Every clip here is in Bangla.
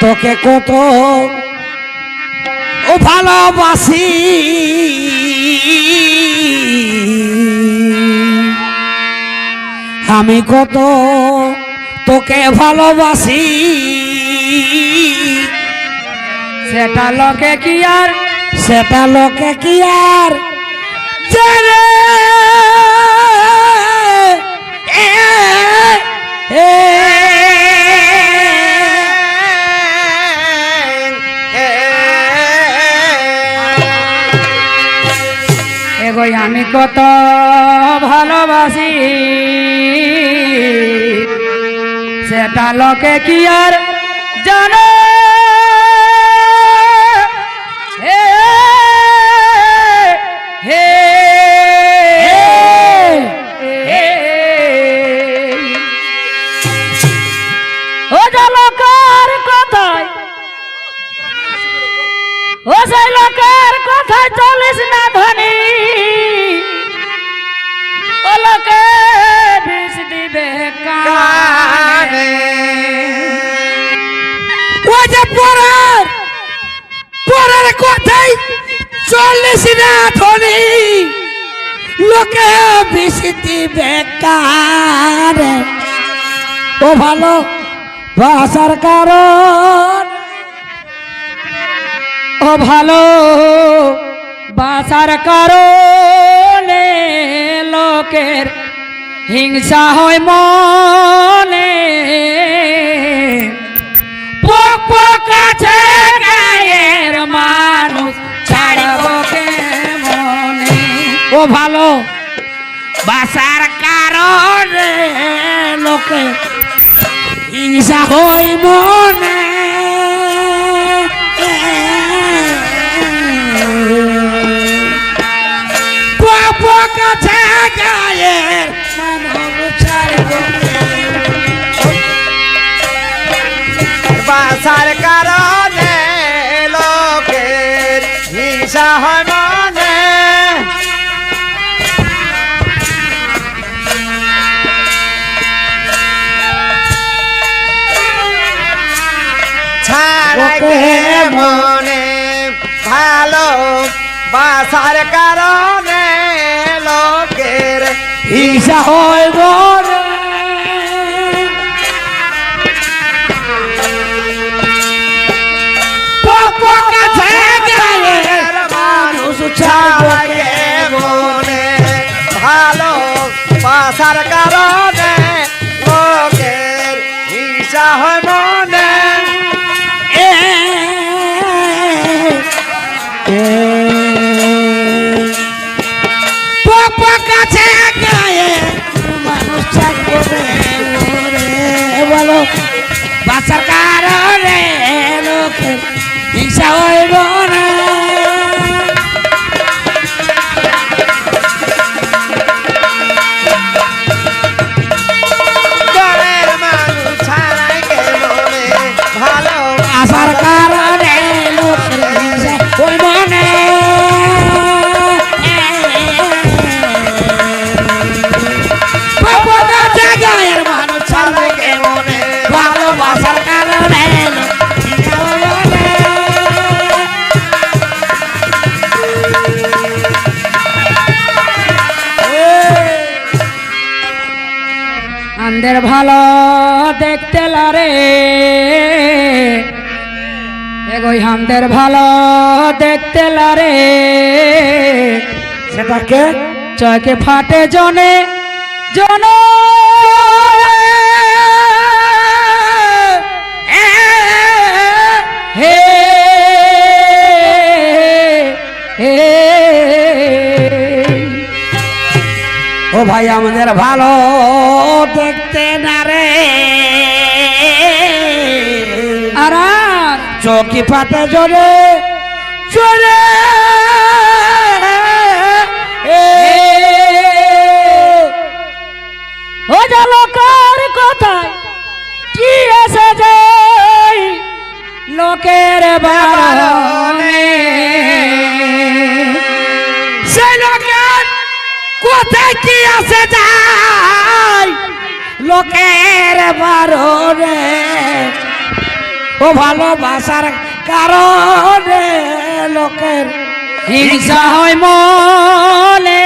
তোকে কত ও ভালোবাসি। আমি কত তোকে ভালোবাসি। সেটা লোকে কি আর, সেটা লোকে কি আর জানে? কত ভালোবাসি। সেটা লোকে কি আর জানে? ও সেই লোকের কথায় চলিস না ধনী। না ধনী লোকে বিশিতি বেকার। ও ভালো, ভাষার কারণ। ও ভালো বাসার কারণে। লোকের হিংসা হয় মনে। পোক পোক আছে ও ভালো। বাসার কারণে লোকে হিংসা হই মনে। পাপ কাছে গায়ের বাসার কারণে লোকের হিংসা হয় আন্দের ভালো দেখতে লারে। এগোই হামদের ভালো দেখতে লারে। সেটাকে চয়কে ফাটে জনে জন। হে হে। ও ভাই আমাদের ভালো দেখতে চৌকি পাতে জলে চলে ও লোকের কথায় কি এসে যায় লোকের বারণে সে লোকের কোথায় কি আসে যায় লোকের বারণ। ও ভালোবাসার কারণে লোকের হিংসা হয় মনে।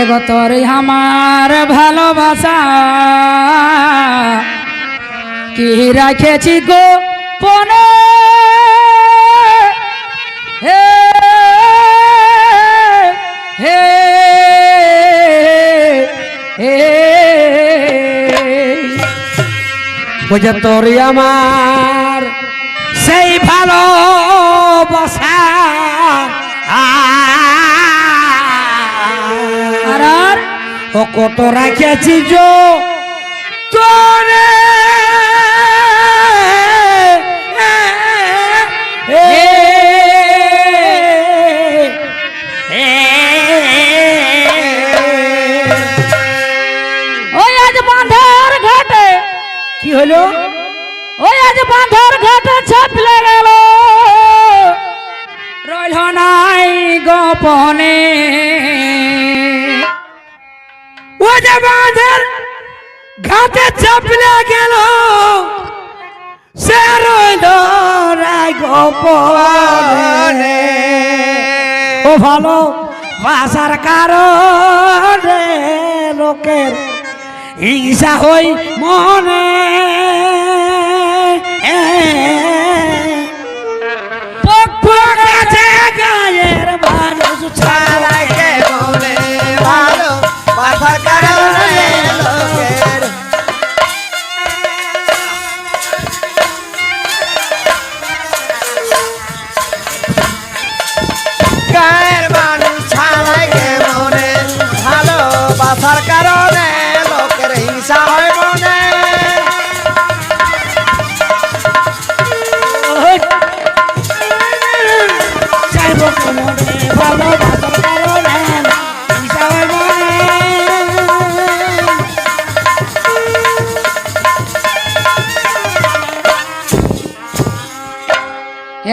এগো তোরে আমার ভালোবাসা। কি রাখেছি গো পনে হে হে হে তোরে আমার সেই ভালোবাসা। ও কত রাখেছি যো তোরে কি হলো ওই আজ বাঁধার ঘাটে ছাপলে গেল রইল নাই গোপনে যে বাঁধের ঘাটে চাপলে গেল। সে রইল গোপনে ও ভালো ভাষার কারণে লোকের হিংসা হই মনে। গায়ের মানুষ ছাড়া।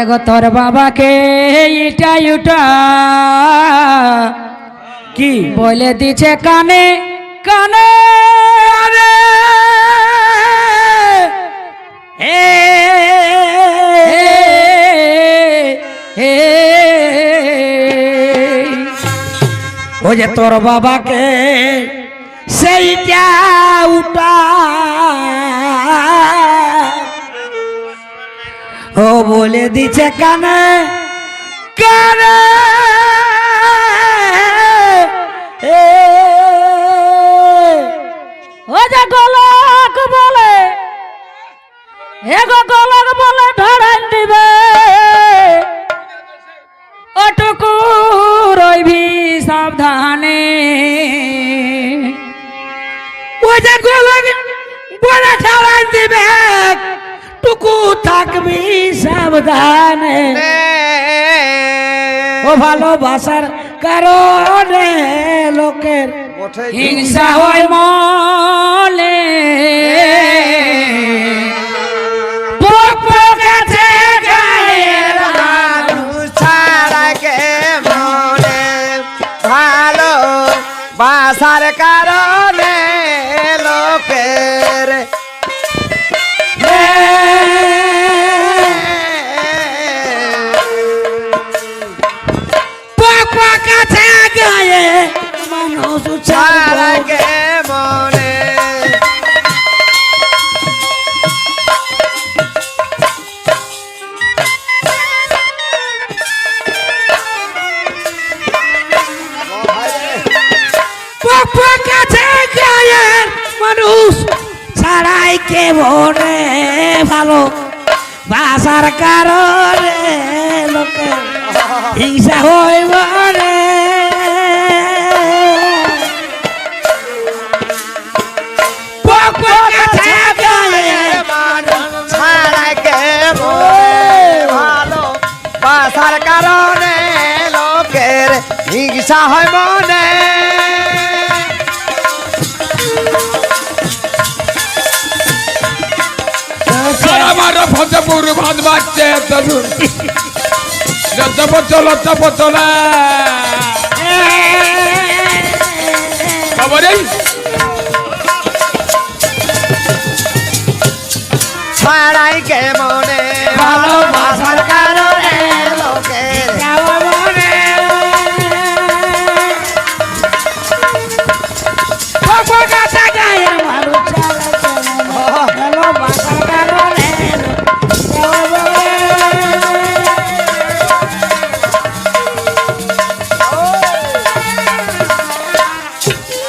এগো তোর বাবাকে, ইটা ইটা কি? বলে দিছে কানে কানে ও যে তোর বাবাকে, সেইটা উঠা ও বলে দিছে কানে কানে। ও যে গোলক বলে এগো গোলক বলে ধরান দিবে। ওটুকু রইবি সাবধানে। ও যে গোলক বলে ঠাড়াই দিবে। টুকু থাকবি সাবধানে। ও ভালোবাসার কারণে লোকের হিংসা হয় মলে মানুষ ছাড়া ছাড়া মনে। পোক গায়ের মানুষ ছাড়াই কে মনে ভালো। বাসার কারণে লোকের হিংসা হয় মনে হিংসা হয় মনে। ফতেপুর ভাত বাজছে তদুর লজ্জা লজ্জা কে